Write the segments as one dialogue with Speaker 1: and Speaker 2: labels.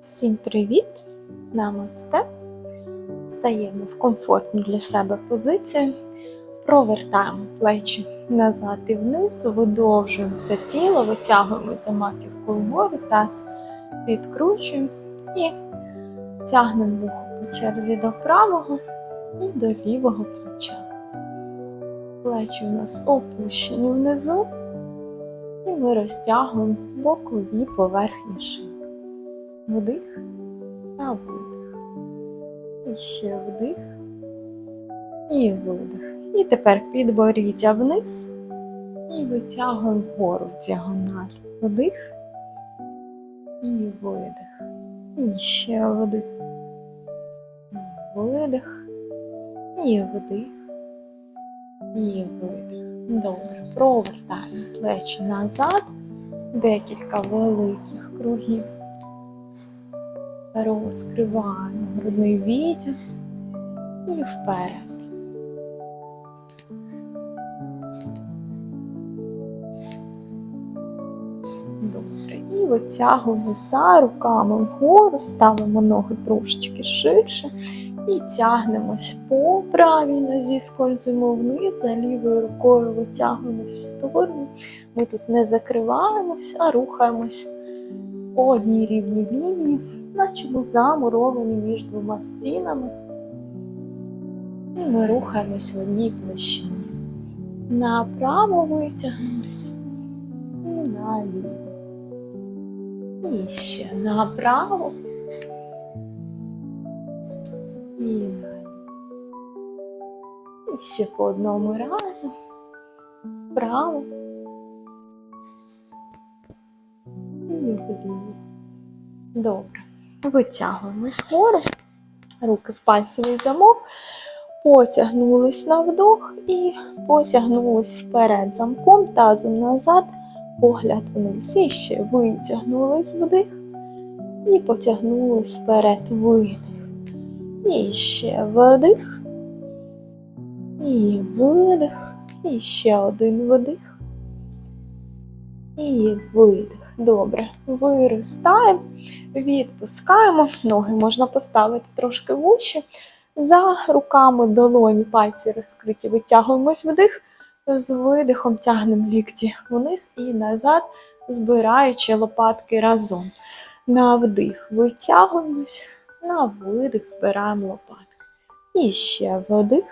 Speaker 1: Всім привіт! Намасте! Стаємо в комфортну для себе позицію. Провертаємо плечі назад і вниз, все тіло, витягуємо за маківку вгору, таз відкручуємо і тягнемо вухо по черзі до правого і до лівого плеча. Плечі у нас опущені внизу, і ми розтягуємо бокові поверхні шиї. Вдих та видих. І ще вдих і видих. І тепер підборіддя вниз і витягуємо вгору в діагональ. Вдих і видих. І ще вдих. Видих. І вдих. І видих. Добре. Провертаємо плечі назад. Декілька великих кругів. Розкриваємо грудний відділ і вперед. Добре. І витягуємо за руками вгору, ставимо ноги трошечки ширше і тягнемось по правій нозі, скользимо вниз, за лівою рукою витягуємось в сторону. Ми тут не закриваємось, а рухаємось по одній рівній лінії наче ми замуровані між двома стінами. І ми рухаємось в одній площині. Направо витягнемось і наліво. І ще направо. І наліво. І ще по одному разу. Вправо. І вліво. Добре. Витягуємось вгору, руки в пальцевий замок, потягнулись на вдох і потягнулись вперед замком, тазом назад, погляд вниз. І ще витягнулись вдих і потягнулись вперед видих. І ще вдих. І видих. І ще один вдих. І видих. Добре. Виростаємо. Відпускаємо, ноги можна поставити трошки вище. За руками долоні, пальці розкриті, витягуємось вдих, з видихом тягнемо лікті вниз і назад, збираючи лопатки разом. На вдих витягуємось, на видих збираємо лопатки. І ще вдих,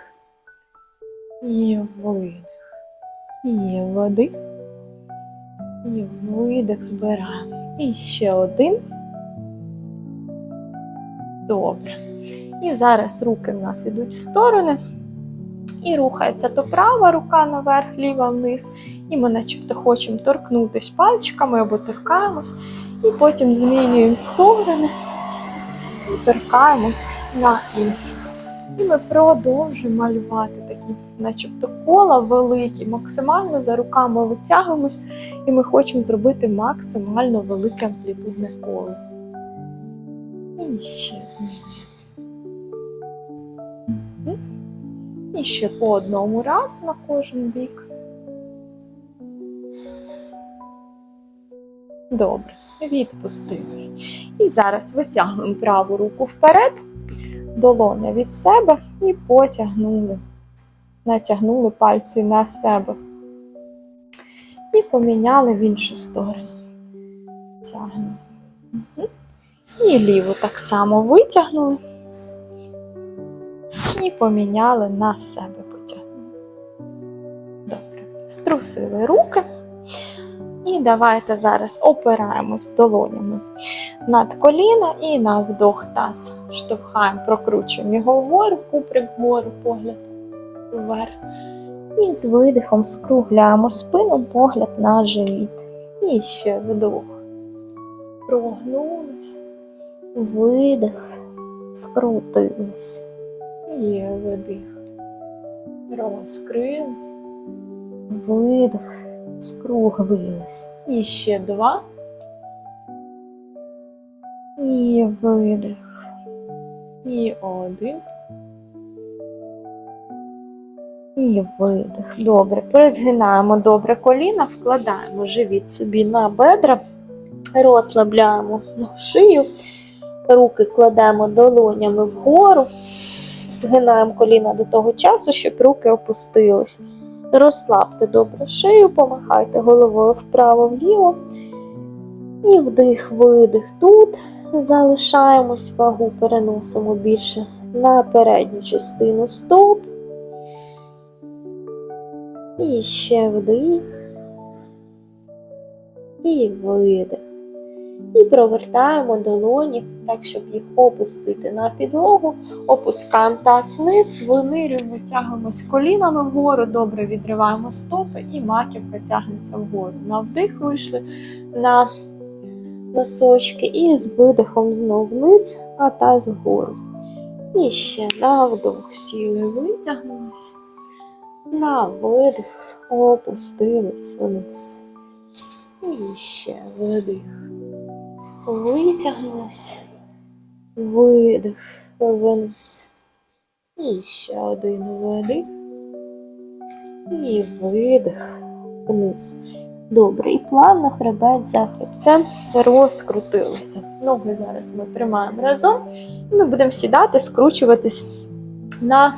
Speaker 1: і видих, і вдих, і видих збираємо. І ще один. Добре. І зараз руки в нас йдуть в сторони. І рухається то права рука наверх, ліва вниз. І ми начебто хочемо торкнутися пальчиками або торкаємось. І потім змінюємо сторони і торкаємось на іншу. І ми продовжуємо малювати такі, начебто, кола великі, максимально за руками витягуємось, і ми хочемо зробити максимально велике амплітудне коло. І ще змінюємо. І ще по одному разу на кожен бік. Добре, відпустили. І зараз витягуємо праву руку вперед, долоня від себе і потягнули. Натягнули пальці на себе. І поміняли в іншу сторону. Мгм. І ліву так само витягнули. І поміняли на себе потягнули. Добре. Струсили руки. І давайте зараз опираємось долонями над коліна і на вдох таз. Штовхаємо, прокручуємо його вгору, куприк вгору, погляд вверх. І з видихом скругляємо спину, погляд на живіт. І ще вдох. Прогнулись, видих, скрутились. І видих. Розкрились. Видих, скруглились. І ще два. І видих. І один. І видих. Добре. Призгинаємо добре коліна, вкладаємо живіт собі на бедра, розслабляємо шию Руки кладемо долонями вгору, згинаємо коліна до того часу, щоб руки опустились. Розслабте добре шию, помахайте головою вправо-вліво. І вдих, видих тут. Залишаємось вагу, переносимо більше на передню частину стоп. І ще вдих. І видих. І провертаємо долоні так, щоб їх опустити на підлогу. Опускаємо таз вниз, винирюємо, тягнемось колінами вгору, добре відриваємо стопи і маківка тягнеться вгору. На вдих вийшли на носочки і з видихом знов вниз, а таз вгору. І ще на вдох сіли, витягнулись. На видих опустились вниз. І ще видих. Витягнулись. Видих вниз. І ще один видих. І видих вниз. Добре, і плавно хребет за хребцем розкрутилися. Ноги зараз ми тримаємо разом. І ми будемо сідати, скручуватись на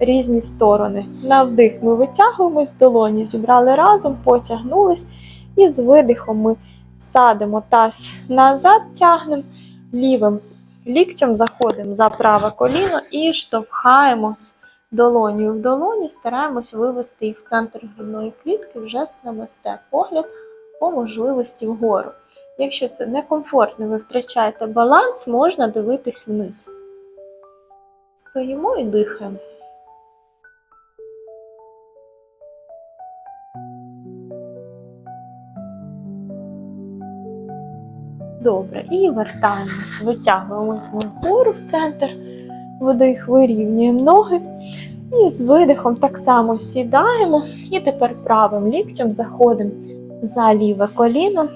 Speaker 1: різні сторони. На вдих ми витягуємось, долоні зібрали разом, потягнулись. І з видихом ми садимо таз назад, тягнемо лівим ліктем, заходимо за праве коліно і штовхаємось долонію в долоні, стараємось вивести їх в центр грудної клітки вже з намасте. Погляд по можливості вгору. Якщо це некомфортно, ви втрачаєте баланс, можна дивитись вниз. Стоїмо і дихаємо. Добре, і вертаємось, витягуємось вгору в центр, вдих, вирівнюємо ноги. І з видихом так само сідаємо. І тепер правим ліктем заходимо за ліве коліно.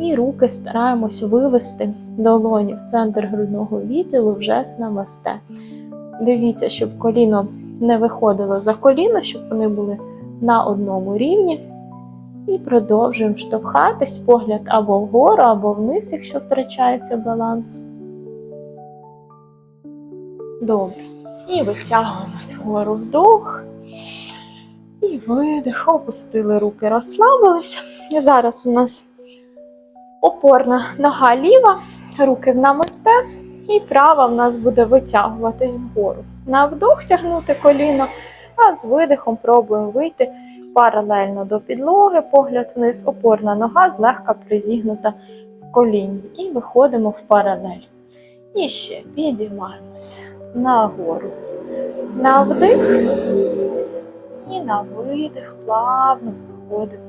Speaker 1: І руки стараємось вивести долоні в центр грудного відділу вже з намасте. Дивіться, щоб коліно не виходило за коліно, щоб вони були на одному рівні. І продовжуємо штовхатись, погляд або вгору, або вниз, якщо втрачається баланс. Добре. І витягуємось вгору вдох. І видих, опустили руки, розслабились. І зараз у нас опорна нога ліва, руки в намасте, і права в нас буде витягуватись вгору. На вдох тягнути коліно, а з видихом пробуємо вийти паралельно до підлоги, погляд вниз, опорна нога злегка призігнута в коліні. І виходимо в паралель. І ще підіймаємося нагору. На вдих і на видих плавно виходимо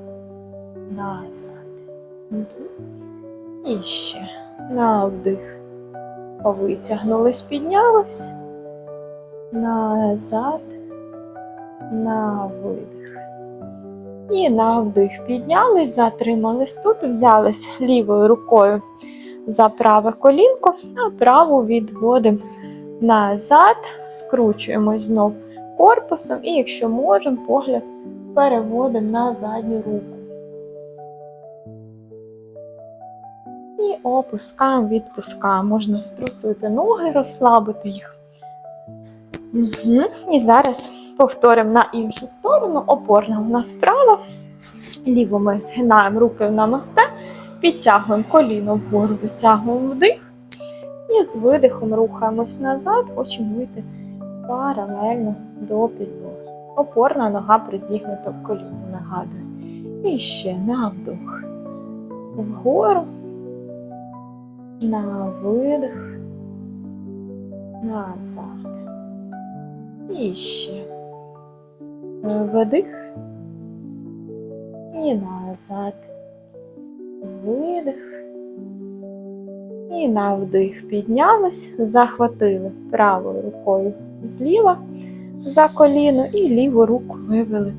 Speaker 1: назад. І ще на вдих. Витягнулись, піднялись. Назад, на видих. І на вдих піднялись, затримались тут, взялись лівою рукою за праве колінко, а праву відводимо назад, скручуємось знов корпусом, і якщо можемо, погляд переводимо на задню руку. І опускаємо, відпускаємо. Можна струсити ноги, розслабити їх. Угу. І зараз повторимо на іншу сторону. Опорна у нас вправо. Ліво ми згинаємо руки в намасте, підтягуємо коліно вгору, витягуємо вдих. І з видихом рухаємось назад, хочемо вийти паралельно до підлоги. Опорна нога призігнута в коліні, нагадую. І ще на вдох. Вгору. На видих. Назад. І ще. Вдих. І назад. Видих. І на вдих піднялись, захватили правою рукою зліва за коліно і ліву руку вивели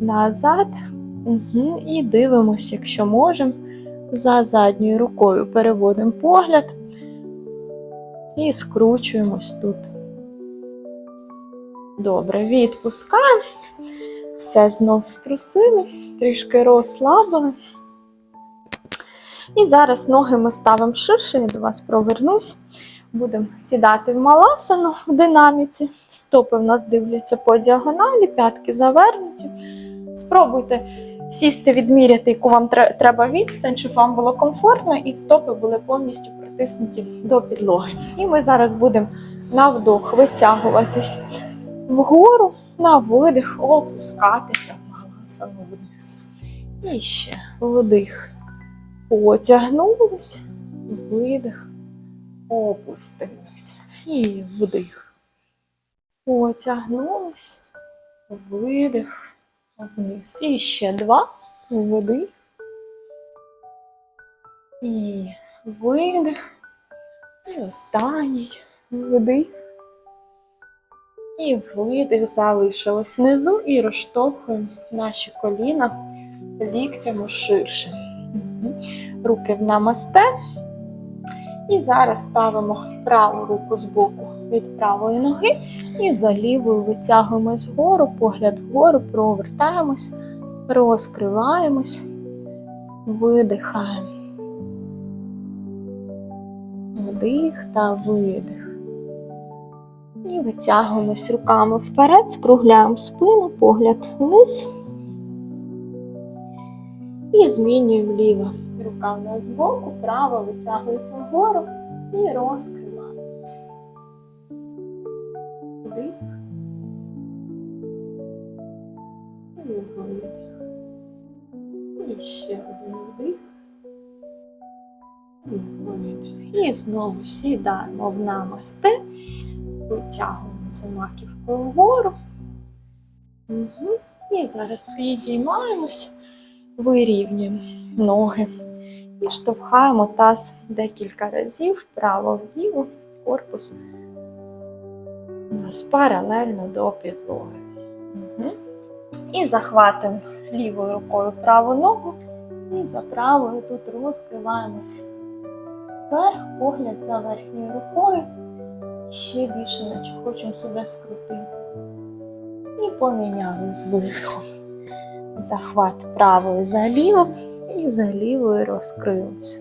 Speaker 1: назад. Угу. І дивимося, якщо можемо, за задньою рукою переводимо погляд і скручуємось тут. Добре, відпускаємо. Все знов струсили, трішки розслабили. І зараз ноги ми ставимо ширше, я до вас провернусь. Будемо сідати в маласану в динаміці. Стопи в нас дивляться по діагоналі, п'ятки завернуті. Спробуйте сісти, відміряти, яку вам треба відстань, щоб вам було комфортно, і стопи були повністю притиснуті до підлоги. І ми зараз будемо на вдох витягуватись вгору, на видих опускатися в маласану вниз. І ще вдих. Потягнулись, видих, опустились. І вдих. Потягнулись, видих, вниз. І ще два. Вдих. І видих. І останній вдих. І видих залишилось внизу і розштовхуємо наші коліна ліктями ширше. Руки в намасте. І зараз ставимо праву руку з боку від правої ноги і за лівою витягуємось вгору, погляд вгору, провертаємось, розкриваємось, видихаємо. Вдих та видих. І витягуємось руками вперед, скругляємо спину, погляд вниз. І змінюємо вліво. Рука в нас збоку, права витягується вгору і розкриваємось. Вдих. І видих. І ще один вдих. І видих. І знову сідаємо в намасте. Витягуємо за маківкою вгору. Угу. І зараз підіймаємось, вирівнюємо ноги і штовхаємо таз декілька разів вправо-вліво, корпус у нас паралельно до підлоги. Угу. І захватимо лівою рукою праву ногу і за правою тут розкриваємось вверх, погляд за верхньою рукою ще більше, наче хочемо себе скрутити. І поміняли зверху. Захват правою за ліву і за лівою розкрився.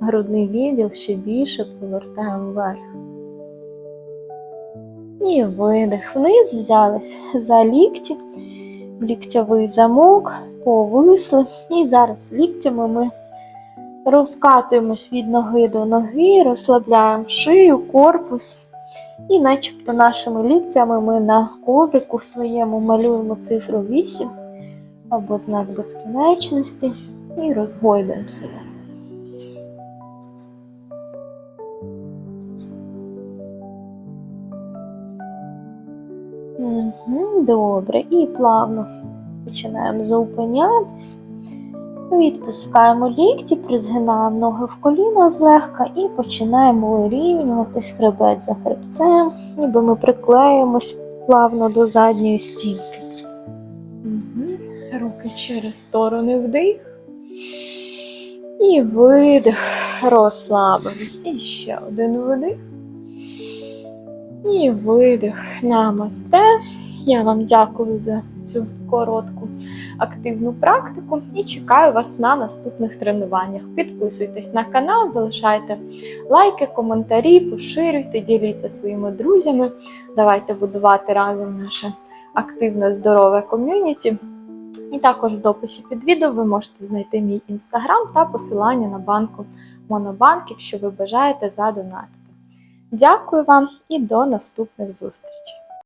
Speaker 1: Грудний відділ ще більше повертаємо вверх. І видих вниз, взялись за лікті, в ліктьовий замок, повисли. І зараз ліктями ми розкатуємось від ноги до ноги, розслабляємо шию, корпус. І начебто нашими ліктями ми на коврику своєму малюємо цифру 8 або знак безкінечності і розгойдуємо себе. Добре, і плавно починаємо зупинятись. Відпускаємо лікті, призгинаємо ноги в коліна злегка і починаємо вирівнюватись хребет за хребцем, ніби ми приклеїмось плавно до задньої стінки. Руки через сторони вдих. І видих. Розслабились. І ще один видих. І видих. Намасте. Я вам дякую за цю коротку активну практику і чекаю вас на наступних тренуваннях. Підписуйтесь на канал, залишайте лайки, коментарі, поширюйте, діліться своїми друзями. Давайте будувати разом наше активне здорове ком'юніті. І також в дописі під відео ви можете знайти мій інстаграм та посилання на банку Монобанк, якщо ви бажаєте задонатити. Дякую вам і до наступних зустрічей!